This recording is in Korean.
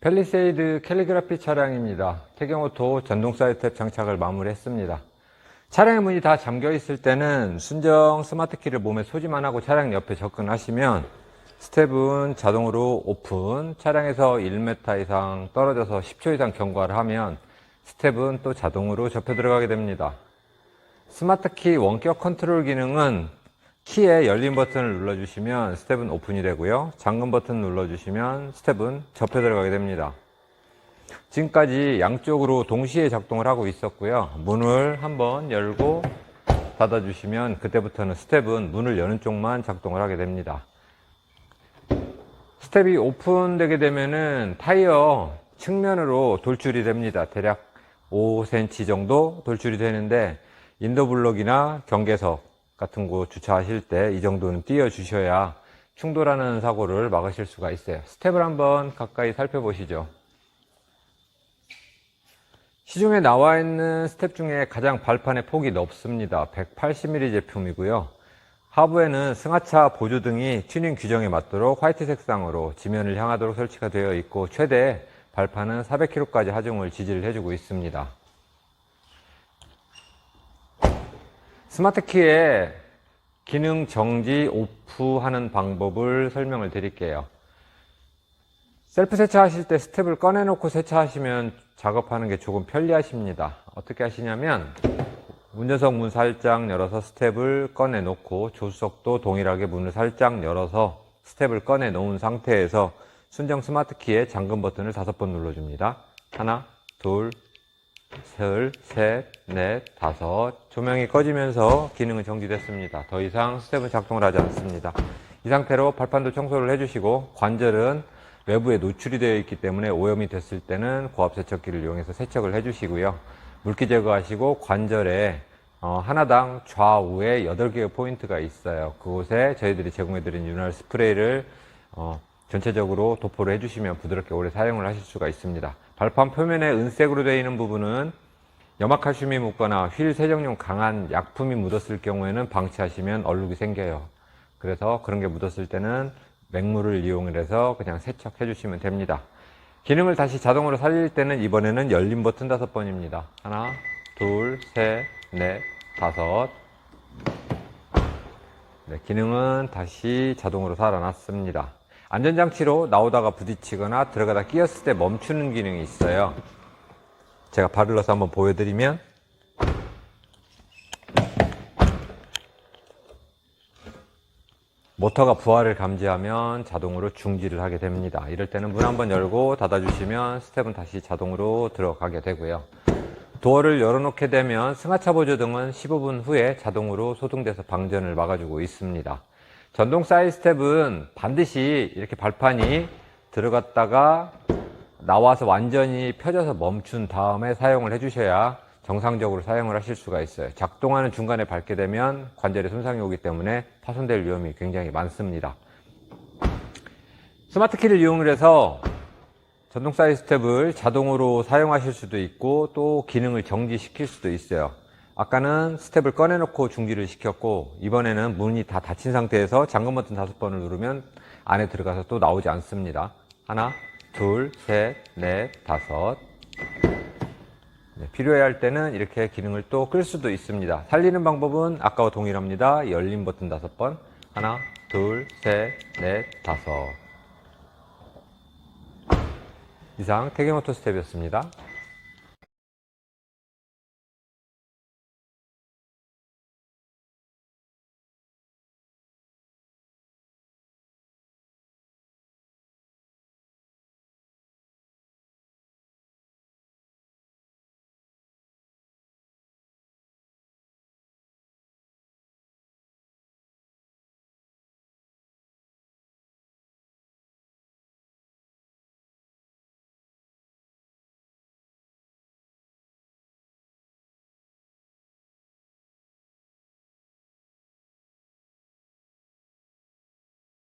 펠리세이드 캘리그라피 차량입니다. 태경오토 전동 사이트탭 장착을 마무리했습니다. 차량의 문이 다 잠겨 있을 때는 순정 스마트키를 몸에 소지만 하고 차량 옆에 접근하시면 스텝은 자동으로 오픈, 차량에서 1m 이상 떨어져서 10초 이상 경과를 하면 스텝은 또 자동으로 접혀 들어가게 됩니다. 스마트키 원격 컨트롤 기능은 키에 열린 버튼을 눌러주시면 스텝은 오픈이 되고요. 잠금 버튼 눌러주시면 스텝은 접혀 들어가게 됩니다. 지금까지 양쪽으로 동시에 작동을 하고 있었고요. 문을 한번 열고 닫아주시면 그때부터는 스텝은 문을 여는 쪽만 작동을 하게 됩니다. 스텝이 오픈되게 되면은 타이어 측면으로 돌출이 됩니다. 대략 5cm 정도 돌출이 되는데 인도블록이나 경계석 같은 곳 주차하실 때 이 정도는 띄워 주셔야 충돌하는 사고를 막으실 수가 있어요. 스텝을 한번 가까이 살펴보시죠. 시중에 나와 있는 스텝 중에 가장 발판의 폭이 넓습니다. 180mm 제품이고요. 하부에는 승하차 보조 등이 튜닝 규정에 맞도록 화이트 색상으로 지면을 향하도록 설치가 되어 있고 최대 발판은 400kg까지 하중을 지지를 해주고 있습니다. 스마트키의 기능 정지 오프하는 방법을 설명을 드릴게요. 셀프 세차하실 때 스텝을 꺼내놓고 세차하시면 작업하는 게 조금 편리하십니다. 어떻게 하시냐면 운전석 문 살짝 열어서 스텝을 꺼내놓고 조수석도 동일하게 문을 살짝 열어서 스텝을 꺼내놓은 상태에서 순정 스마트키의 잠금 버튼을 다섯 번 눌러줍니다. 하나, 둘, 셋, 셋, 넷, 다섯. 조명이 꺼지면서 기능은 정지됐습니다. 더 이상 스텝은 작동을 하지 않습니다. 이 상태로 발판도 청소를 해주시고 관절은 외부에 노출이 되어 있기 때문에 오염이 됐을 때는 고압 세척기를 이용해서 세척을 해주시고요. 물기 제거하시고 관절에 어, 하나당 좌우에 8개의 포인트가 있어요. 그곳에 저희들이 제공해드린 윤활 스프레이를 어, 전체적으로 도포를 해주시면 부드럽게 오래 사용을 하실 수가 있습니다. 발판 표면에 은색으로 되어 있는 부분은 염화칼슘이 묻거나 휠 세정용 강한 약품이 묻었을 경우에는 방치하시면 얼룩이 생겨요. 그래서 그런 게 묻었을 때는 맹물을 이용해서 그냥 세척해 주시면 됩니다. 기능을 다시 자동으로 살릴 때는 이번에는 열림 버튼 다섯 번입니다. 하나, 둘, 셋, 넷, 다섯. 네, 기능은 다시 자동으로 살아났습니다. 안전장치로 나오다가 부딪히거나 들어가다 끼었을 때 멈추는 기능이 있어요. 제가 발을 넣어서 한번 보여드리면 모터가 부하를 감지하면 자동으로 중지를 하게 됩니다. 이럴 때는 문 한번 열고 닫아주시면 스텝은 다시 자동으로 들어가게 되고요. 도어를 열어놓게 되면 승하차 보조 등은 15분 후에 자동으로 소등돼서 방전을 막아주고 있습니다. 전동 사이드 스텝은 반드시 이렇게 발판이 들어갔다가 나와서 완전히 펴져서 멈춘 다음에 사용을 해주셔야 정상적으로 사용을 하실 수가 있어요. 작동하는 중간에 밟게 되면 관절에 손상이 오기 때문에 파손될 위험이 굉장히 많습니다. 스마트 키를 이용을 해서 전동 사이드 스텝을 자동으로 사용하실 수도 있고 또 기능을 정지시킬 수도 있어요. 아까는 스텝을 꺼내놓고 중지를 시켰고 이번에는 문이 다 닫힌 상태에서 잠금 버튼 다섯 번을 누르면 안에 들어가서 또 나오지 않습니다. 하나, 둘, 셋, 넷, 다섯. 네, 필요해 할 때는 이렇게 기능을 또 끌 수도 있습니다. 살리는 방법은 아까와 동일합니다. 열린 버튼 다섯 번. 하나, 둘, 셋, 넷, 다섯. 이상 태경오토 스텝이었습니다.